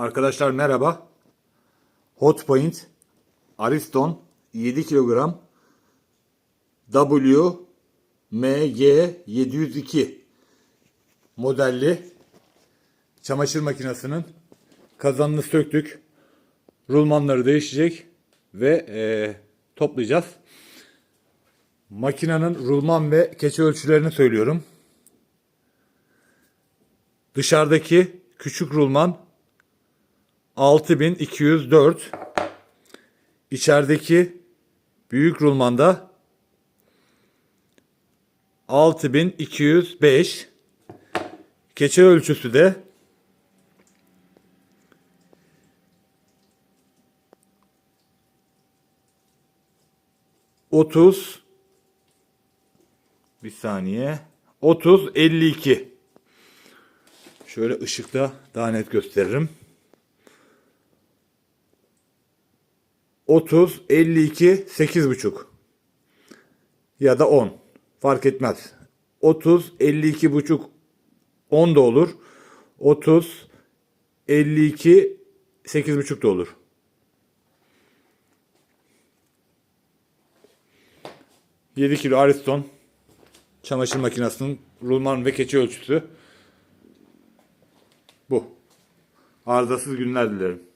Arkadaşlar merhaba. Hotpoint Ariston 7 kilogram W MY 702 modelli çamaşır makinesinin kazanını söktük. Rulmanları değişecek ve eee, toplayacağız. Makinenin rulman ve keçe ölçülerini söylüyorum. Dışarıdaki küçük rulman 6204. İçerideki büyük rulmanda 6205. Keçe ölçüsü de Otuz bir saniye. 30 52. Şöyle ışıkta daha net gösteririm. 30 52 8,5 ya da 10 fark etmez. 30 52 buçuk 10 da olur. 30 52 8,5 da olur. ...7 kilo Ariston... ...çamaşır makinesinin... ...rulman ve keçi ölçüsü... ...bu. Arızasız günler dilerim.